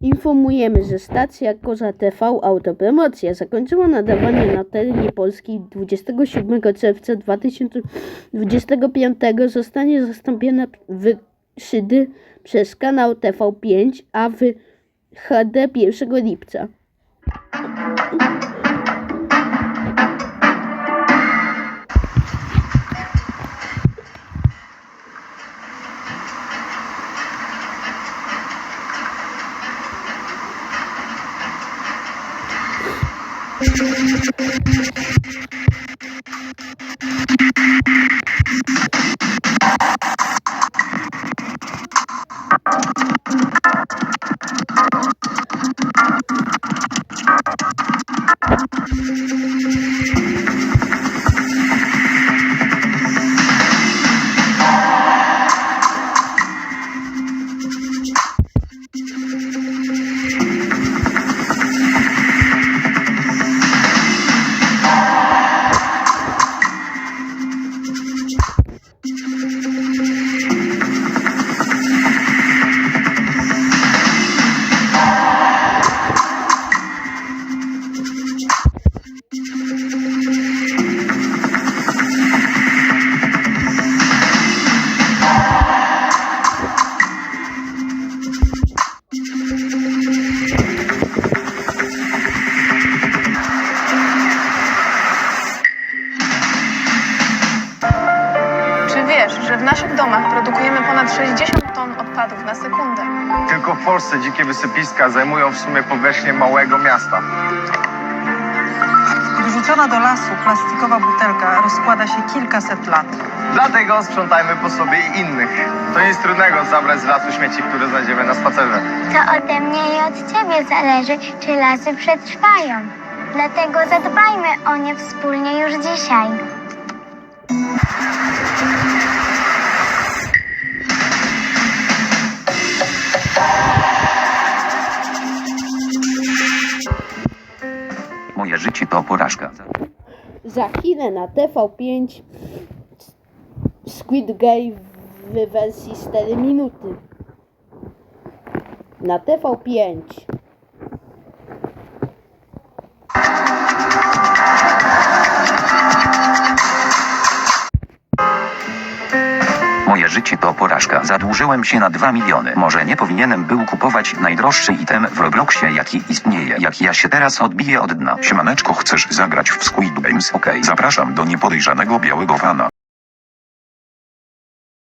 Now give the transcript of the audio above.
Informujemy, że stacja Koza TV Autopromocja zakończyła nadawanie na terenie Polski 27 czerwca 2025. Zostanie zastąpiona w szydy przez kanał TV5, a w HD 1 lipca. Czy wiesz, że w naszych domach produkujemy ponad 60 ton odpadów na sekundę? Tylko w Polsce dzikie wysypiska zajmują w sumie powierzchnię małego miasta. Wrzucona do lasu plastikowa butelka rozkłada się kilkaset lat. Dlatego sprzątajmy po sobie i innych. To nic trudnego zabrać z lasu śmieci, które znajdziemy na spacerze. To ode mnie i od ciebie zależy, czy lasy przetrwają. Dlatego zadbajmy o nie wspólnie już dzisiaj. Moje życie to porażka. Za chwilę na TV5 Squid Game w wersji 4 minuty. Na TV5. Moje życie to porażka. Zadłużyłem się na 2 miliony. Może nie powinienem był kupować najdroższy item w Robloxie, jaki istnieje. Jak ja się teraz odbiję od dna. Siemaneczko, chcesz zagrać w Squid Games? Okej, zapraszam do niepodejrzanego białego wana.